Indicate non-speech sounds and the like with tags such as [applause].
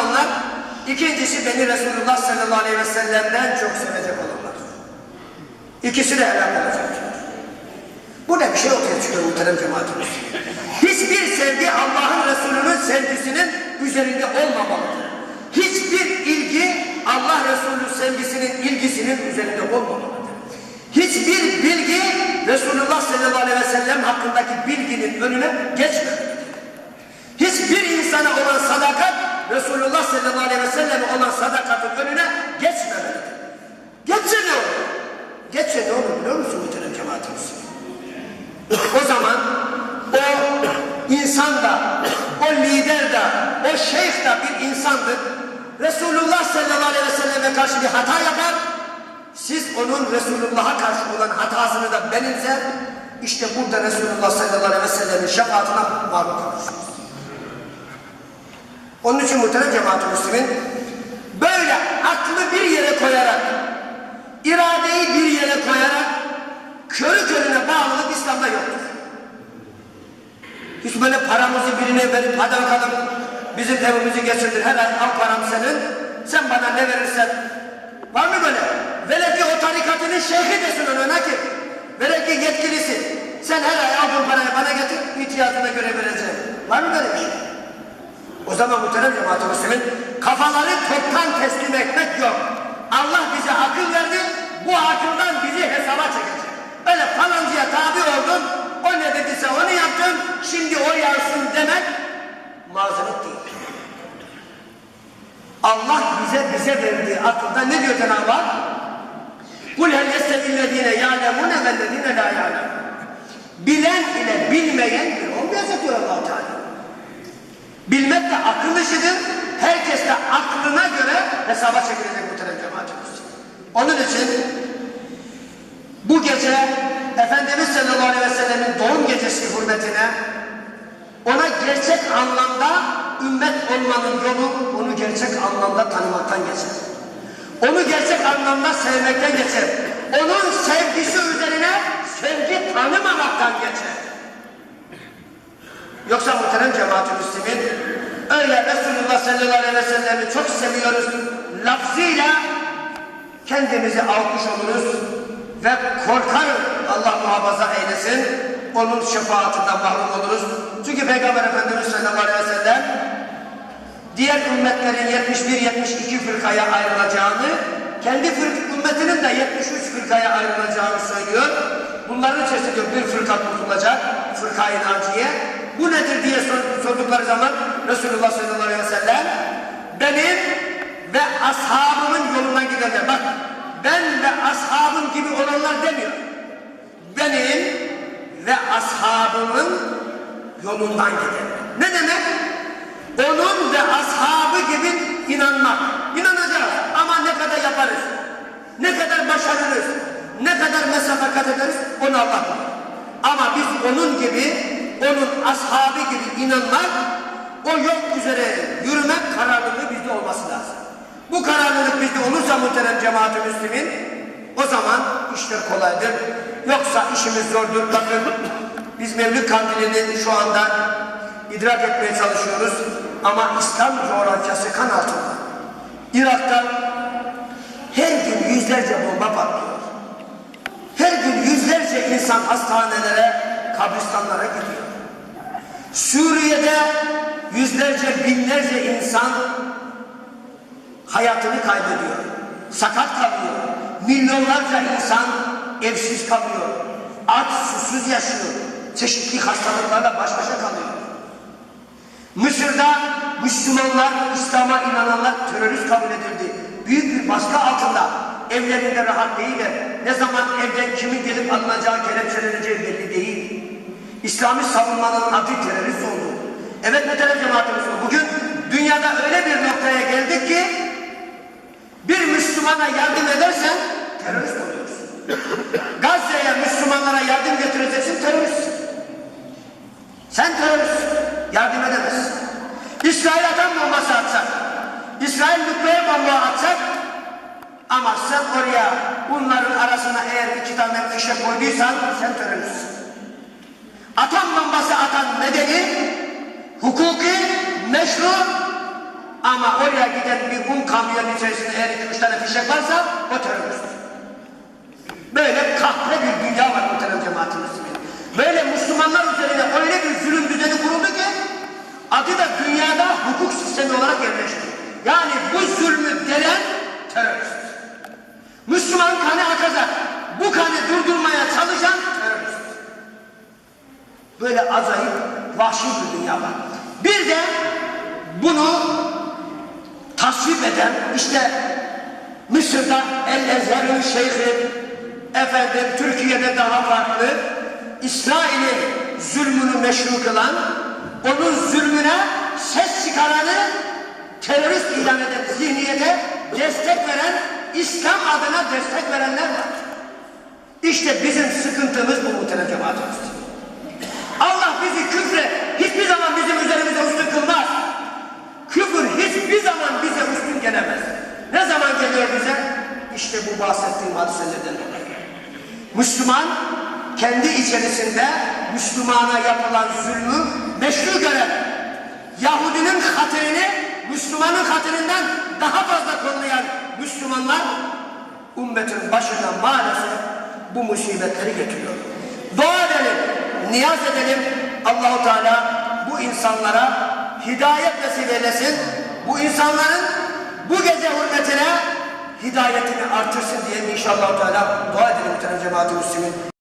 olanlar, ikincisi beni Resulullah sallallahu aleyhi ve sellem'den çok sevecek olanlar. İkisi de helak olacak. Burada bir şey ortaya çıkıyor muhterem cemaatimiz. Hiçbir sevgi Allah'ın Resulü'nün sevgisinin üzerinde olmamalıdır. Hiçbir ilgi Allah Resulü sevgisinin ilgisinin üzerinde olmamalıdır. Hiçbir bilgi Resulullah sallallahu aleyhi ve sellem hakkındaki bilginin önüne geçmemelidir. Hiçbir insana olan sadakat Resulullah sallallahu aleyhi ve sellem olan sadakatın önüne geçmemelidir. Geçse ne olur? Geçse ne olur biliyor musun muhterem cemaatimiz? O zaman o insan da, o lider de, o şeyh de bir insandır. Resulullah sallallahu aleyhi ve selleme karşı bir hata yapar. Siz onun Resulullah'a karşı olan hatasını da benimser. İşte burada Resulullah sallallahu aleyhi ve sellemin şefaatine maruz kalırsınız. Onun için muhterem cemaat-ı müslümin böyle aklı bir yere koyarak, iradeyi bir yere koyarak körü körüne bağlılık İslam'da yoktur. Hiç böyle paramızı birine verip hadi bakalım bizim evimizi geçirdir. Her ay al param senin. Sen bana ne verirsen. Var mı böyle? Velev ki o tarikatının şeyhi desin ona ki. Velev ki yetkilisi. Sen her ay al bu parayı bana getir. İhtiyacına göre vereceğim. Var mı böyle bir şey? Zaman muhterem müslümin kafaları toptan teslim etmek yok. Allah bize akıl verdi. Bu akıldan bizi hesaba çekecek. Öyle falancıya tabi oldun. O ne dediyse onu yaptın. Şimdi o yansın demek mazeret değil. Allah bize bize verdiği akılda ne diyor Cenab-ı Hak? Kul hel yestevillezine ya'lemune vellezine la ya'lem. Bilen ile bilmeyen bir olmayacak diyor allah Teala. Bilmek de akıl işidir. Herkes de aklına göre hesaba çekilecek muhterem cemaatimiz. Onun için bu gece Efendimiz sallallahu aleyhi ve sellemin doğum gecesi hürmetine ona gerçek anlamda ümmet olmanın yolu onu gerçek anlamda tanımaktan geçer. Onu gerçek anlamda sevmekten geçer. Onun sevgisi üzerine sevgi tanımamaktan geçer. Yoksa muhterem cemaat-ı müslimin öyle Resulullah sallallahu aleyhi ve sellem'i çok seviyoruz lafzıyla kendimizi almış oluruz ve korkarım Allah muhafaza eylesin onun şefaatinden mahrum oluruz. Çünkü Peygamber Efendimiz sallallahu aleyhi ve sellem diğer ümmetlerin 71-72 fırkaya ayrılacağını kendi fırk ümmetinin de 73 fırkaya ayrılacağını söylüyor. Bunların içerisinde bir fırka kurtulacak, fırkayı naciye. Bu nedir diye sordukları zaman Resulullah sallallahu aleyhi ve sellem benim ve ashabımın yolundan gidenler. Bak ben ve ashabım gibi olanlar demiyor. Benim ve ashabımın yolundan gidenler. Ne demek? Onun ve ashabı gibi inanmak. İnanacağız ama ne kadar yaparız? Ne kadar başarırız? Ne kadar mesafe kat ederiz? Onu Allah. Ama biz onun gibi, onun ashabı gibi inanmak, o yol üzere yürümek kararlılığı bizde olması lazım. Bu kararlılık bizde olursa muhterem cemaat-ı müslimin, o zaman işler kolaydır. Yoksa işimiz zordur. Bakın biz Mevlüt Kandili'ni şu anda idrak etmeye çalışıyoruz. Ama İslam coğrafyası kan altında. Irak'ta her gün yüzlerce bomba patlıyor. Her gün yüzlerce insan hastanelere, kabristanlara gidiyor. Suriye'de yüzlerce, binlerce insan hayatını kaybediyor. Sakat kalıyor. Milyonlarca insan evsiz kalıyor. Aç, susuz yaşıyor. Çeşitli hastalıklarla baş başa kalıyor. Mısır'da Müslümanlar, İslam'a inananlar terörist kabul edildi. Büyük bir baskı altında. Evlerinde rahat değiller. Ne zaman evden kimin gelip alınacağı, kelepçeleneceği belli değil. İslami savunmanın adı terörist oldu. Evet muhterem cemaatimiz, bugün dünyada öyle bir noktaya geldik ki bir Müslümana yardım edersen terörist oluyorsun. [laughs] Gazze'ye Müslümanlara yardım getireceksin teröristsin. Sen teröristsin. Yardım edemezsin. İsrail atom bombası atsak, İsrail nükleer bomba atsak ama sen oraya bunların arasına eğer iki tane fişe koyduysan sen teröristsin. Atom bombası atan nedeni hukuki, meşru Ama oraya giden bir un kamyonun içerisinde eğer iki üç tane fişek varsa o terörist. Böyle kahpe bir dünya var muhterem cemaatin Müslümin. Böyle Müslümanlar üzerine öyle bir zulüm düzeni kuruldu ki adı da dünyada hukuk sistemi olarak yerleşti. Yani bu zulmü delen terörist. Müslüman kanı akacak. Bu kanı durdurmaya çalışan terörist. Böyle acayip vahşi bir dünya var. Bir de bunu tasvip eden işte Mısır'da El Ezher'in şeyhi efendim Türkiye'de daha farklı İsrail'in zulmünü meşru kılan onun zulmüne ses çıkaranı terörist ilan eden zihniyete destek veren İslam adına destek verenler var. İşte bizim sıkıntımız bu muhterem cemaatimiz. Bizi küfre hiçbir zaman bizim üzerimize üstün kılmaz. Küfür hiçbir zaman bize üstün gelemez. Ne zaman geliyor bize? İşte bu bahsettiğim hadiselerden dolayı. Müslüman kendi içerisinde Müslümana yapılan zulmü meşru gören Yahudinin hatırını Müslümanın hatırından daha fazla kollayan Müslümanlar ümmetin başına maalesef bu musibetleri getiriyor. Dua edelim, niyaz edelim. Allahu Teala bu insanlara hidayet nasip eylesin. Bu insanların bu gece hürmetine hidayetini artırsın diye inşallah Teala dua edelim muhterem cemaat-i müslümin.